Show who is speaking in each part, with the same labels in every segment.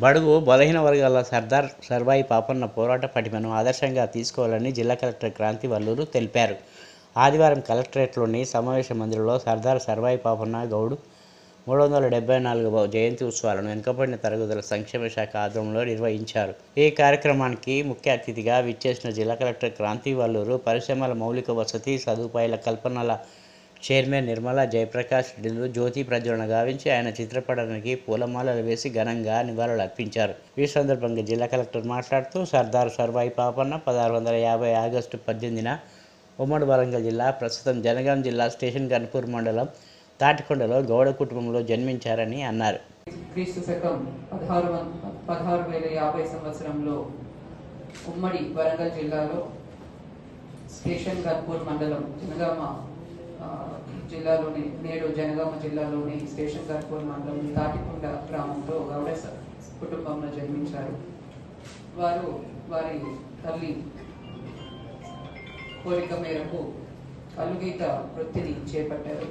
Speaker 1: బడుగు బలహీన వర్గాల సర్దార్ సర్వాయి పాపన్న పోరాట పటిమను ఆదర్శంగా తీసుకోవాలని జిల్లా కలెక్టర్ క్రాంతి వల్లూరు తెలిపారు. ఆదివారం కలెక్టరేట్లోని సమావేశ మందిరంలో సర్దార్ సర్వాయి పాపన్న గౌడ్ మూడు వందల డెబ్బై నాలుగవ జయంతి ఉత్సవాలను వెనుకబడిన తరగతుల సంక్షేమ శాఖ ఆధ్వర్యంలో నిర్వహించారు. ఈ కార్యక్రమానికి ముఖ్య అతిథిగా విచ్చేసిన జిల్లా కలెక్టర్ క్రాంతి వల్లూరు పరిశ్రమల మౌలిక వసతి సదుపాయాల కల్పనల చైర్మన్ నిర్మలా జయప్రకాష్ రెడ్డిలు జ్యోతి ప్రజ్వలన గావించి ఆయన చిత్రపటానికి పూలమాలలు వేసి ఘనంగా నివాళులు అర్పించారు. ఈ సందర్భంగా జిల్లా కలెక్టర్ మాట్లాడుతూ సర్దార్ సర్వాయి పాపన్న పదహారు వందల యాభై ఆగస్టు పద్దెనిమిదిన ఉమ్మడి వరంగల్ జిల్లా ప్రస్తుతం జనగాం జిల్లా స్టేషన్ గన్పూర్ మండలం తాటికొండలో గౌడ కుటుంబంలో జన్మించారని అన్నారు.
Speaker 2: క్రీస్తు శకం పదహారు పదహారు వేల యాభై సంవత్సరంలో ఉమ్మడి వరంగల్ జిల్లాలో స్టేషన్ గన్పూర్ మండలం జనగామ జిల్లాలోని నేడు జనగామ జిల్లాలోని స్టేషన్ కర్పూర్ మండలం తాటికొండ గ్రామంలో గౌడ కుటుంబంలో జన్మించారు. వారు వారి తల్లి కోరిక మేరకు కలుగీత వృత్తిని చేపట్టారు.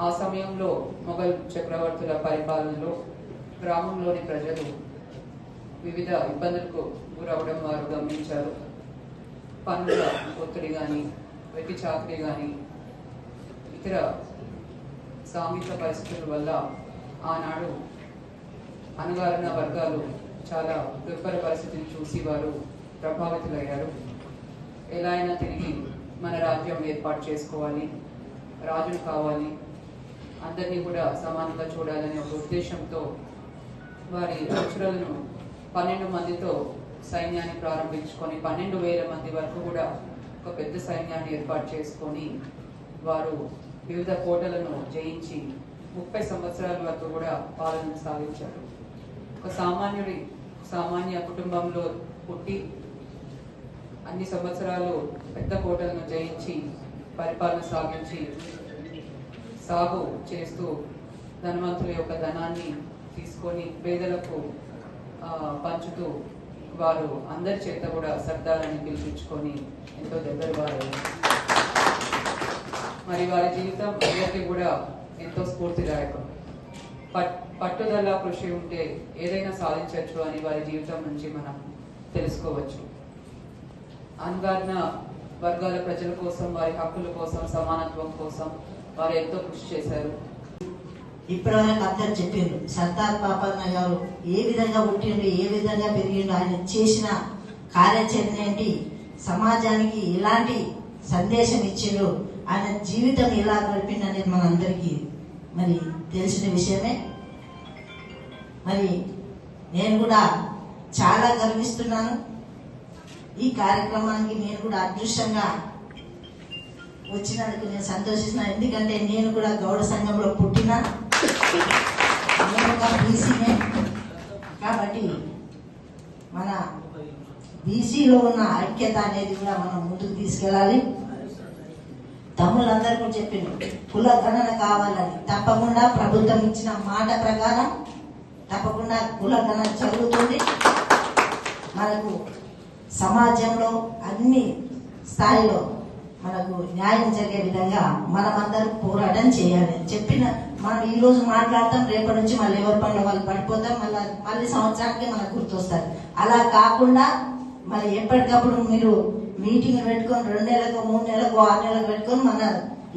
Speaker 2: ఆ సమయంలో మొఘల్ చక్రవర్తుల పరిపాలనలో గ్రామంలోని ప్రజలు వివిధ ఇబ్బందులకు గురవడం వారు గమనించారు. పనుల ఒత్తిడి కానీ వెట్టి చాకరీ కానీ ఇతర సాంఘిక పరిస్థితుల వల్ల ఆనాడు అణగారిన వర్గాలు చాలా దుర్భర పరిస్థితిని చూసి వారు ప్రభావితులయ్యారు. ఎలా అయినా తిరిగి మన రాజ్యం ఏర్పాటు చేసుకోవాలి రాజును కావాలి అందరినీ కూడా సమానంగా చూడాలనే ఒక ఉద్దేశంతో వారి అనుచరులను పన్నెండు మందితో సైన్యాన్ని ప్రారంభించుకొని పన్నెండు వేల మంది వరకు కూడా ఒక పెద్ద సైన్యాన్ని ఏర్పాటు చేసుకొని వారు వివిధ కోటలను జయించి ముప్పై సంవత్సరాల వరకు కూడా పాలన సాగించారు ఒక సామాన్యుడి సామాన్య కుటుంబంలో పుట్టి అన్ని సంవత్సరాలు పెద్ద కోటలను జయించి పరిపాలన సాగించి సాగు చేస్తూ ధనవంతుల యొక్క ధనాన్ని తీసుకొని పేదలకు పంచుతూ వారు అందరి చేత కూడా సర్దాలని పిలిపించుకొని ఎంతో దగ్గర వారు మరి వారి జీవితం అందరికీ కూడా ఎంతో స్ఫూర్తిదాయకం. పట్ పట్టుదల కృషి ఉంటే ఏదైనా సాధించవచ్చు అని వారి జీవితం నుంచి మనం తెలుసుకోవచ్చు. అణగారిన వర్గాల ప్రజల కోసం వారి హక్కుల కోసం సమానత్వం కోసం వారు ఎంతో కృషి చేశారు.
Speaker 3: ఇప్పటివరకు అందరు చెప్పిండ్రు సర్దార్ పాపన్న గారు ఏ విధంగా పుట్టిండు ఏ విధంగా పెరిగిండు ఆయన చేసిన కార్యాచరణ ఏంటి సమాజానికి ఎలాంటి సందేశం ఇచ్చిండు ఆయన జీవితం ఎలా గడిపిండు అనేది మనందరికీ మరి తెలిసిన విషయమే. మరి నేను కూడా చాలా గర్విస్తున్నాను. ఈ కార్యక్రమానికి నేను కూడా అదృష్టంగా వచ్చినందుకు నేను సంతోషిస్తున్నాను ఎందుకంటే నేను కూడా గౌడ సంఘంలో పుట్టిన నేను ఒక బీసీనే కాబట్టి మన బీసీలో ఉన్న ఐక్యత అనేది కూడా మనం ముందుకు తీసుకెళ్ళాలి. తమ్ముళ్ళందరూ కూడా చెప్పిండు కుల గణన కావాలని. తప్పకుండా ప్రభుత్వం ఇచ్చిన మాట ప్రకారం తప్పకుండా కుల గణన జరుగుతుంది. మనకు సమాజంలో అన్ని స్థాయిలో మనకు న్యాయం జరిగే విధంగా మనమందరం పోరాటం చేయాలి. చెప్పిన మనం ఈ రోజు మాట్లాడతాం రేపటి నుంచి మళ్ళీ ఎవరి పనులు వాళ్ళు పడిపోతాం మళ్ళీ మళ్ళీ సంవత్సరానికి మనకు గుర్తొస్తారు అలా కాకుండా మరి ఎప్పటికప్పుడు మీరు మీటింగ్ పెట్టుకొని రెండు నెలలకు మూడు నెలలకు ఆరు నెలలకు పెట్టుకొని మన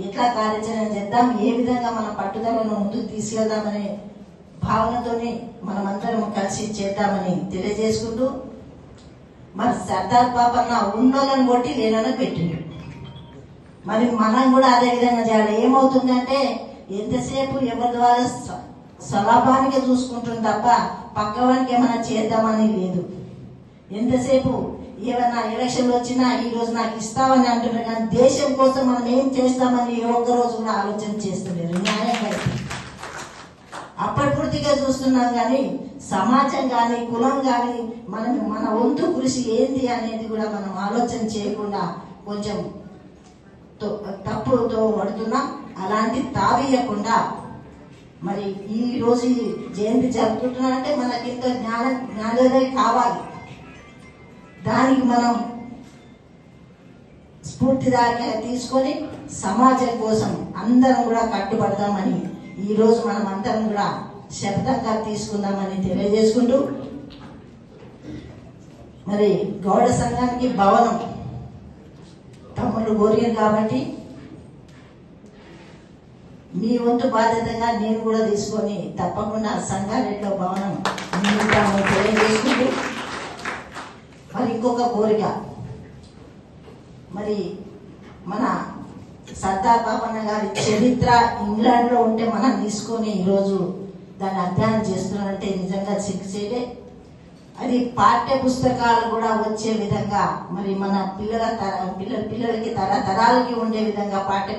Speaker 3: ఎట్లా కార్యాచరణ చేద్దాం ఏ విధంగా మన పట్టుదలను ముందుకు తీసుకెళ్దామనే భావనతోనే మనమందరం కలిసి చేద్దామని తెలియజేసుకుంటూ మరి సర్దార్ పాపన్న ఉన్నోళ్ళని కొట్టి లేనని పెట్టిండు. మరి మనం కూడా అదే విధంగా చేయాలి. ఏమవుతుందంటే ఎంతసేపు ఎవరి ద్వారా స్వలాభానికి చూసుకుంటుంది తప్ప పక్కవానికి ఏమైనా చేద్దామని లేదు. ఎంతసేపు ఏమైనా ఎలక్షన్లు వచ్చినా ఈ రోజు నాకు ఇస్తామని అంటున్నారు కానీ దేశం కోసం మనం ఏం చేస్తామని ఏ ఒక్క రోజు కూడా ఆలోచన చేస్తలేరు. న్యాయంగా అప్పటిపూర్తిగా చూస్తున్నాం కానీ సమాజం కానీ కులం కానీ మనం మన వంతు కృషి ఏంటి అనేది కూడా మనం ఆలోచన చేయకుండా కొంచెం తప్పుతో పడుతున్నాం అలాంటి తావేయకుండా. మరి ఈ రోజు ఈ జయంతి జరుపుకుంటున్నారంటే మనకి ఇంత జ్ఞాన జ్ఞానోదయం కావాలి. దానికి మనం స్ఫూర్తిదాయక తీసుకొని సమాజం కోసం అందరం కూడా కట్టుబడదామని ఈ రోజు మనం అందరం కూడా శబ్దంగా తీసుకుందామని తెలియజేసుకుంటూ మరి గౌడ సంఘానికి భవనం తమ్ముళ్ళు కోరిక కాబట్టి మీ వంతు బాధ్యతగా నేను కూడా తీసుకొని తప్పకుండా సంగారెడ్డిలో భవనం తెలియజేసుకుంటూ మరి ఇంకొక కోరిక. మరి మన సర్దార్ బాబన్న గారి చరిత్ర ఇంగ్లాండ్లో ఉంటే మనం తీసుకొని ఈరోజు దాన్ని అధ్యయనం చేస్తున్నారంటే నిజంగా సిగ్గుచేటే అది పాఠ్య పుస్తకాలు కూడా వచ్చే విధంగా మరి మన పిల్లల తర పిల్లల పిల్లలకి తరతరాలకి ఉండే విధంగా పాఠ్య